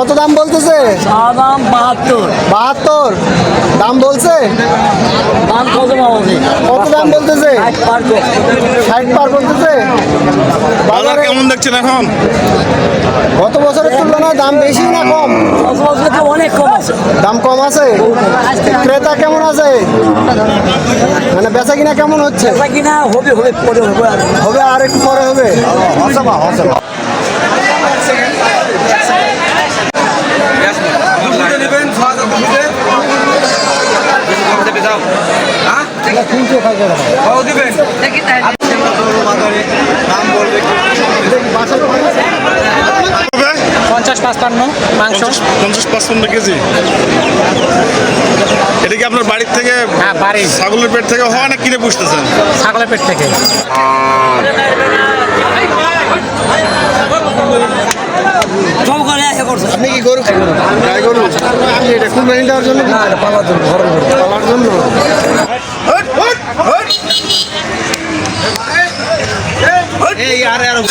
কত দাম বলতেছে? দাম বাহাত্তর। বাহাত্তর। দাম বলছে? দাম কত কত দাম বলতেছে? ষাট পার করতেছে? বাজার কেমন দেখছেন এখন? গত বছরের তুলনায় দাম বেশি না কম? অনেক কম আছে। দাম কম আছে? ক্রেতা কেমন আছে? মানে বেচা কিনা কেমন হচ্ছে? বেচা কিনা হবে হবে পরে হবে হবে আর একটু পরে হবে? পঞ্চাশ পাঁচপান্ন মাংস। পঞ্চাশ পাঁচপান্ন কেজি। এটা কি আপনার বাড়ির থেকে হ্যাঁ বাড়ি ছাগলের পেট থেকে হয় না কিনে পুষতেছেন? ছাগলের পেট থেকে। আপনি কি গরু গাই গরু? আপনি এটা দেওয়ার জন্য না পালার জন্য পালার জন্য? এই আরে আরে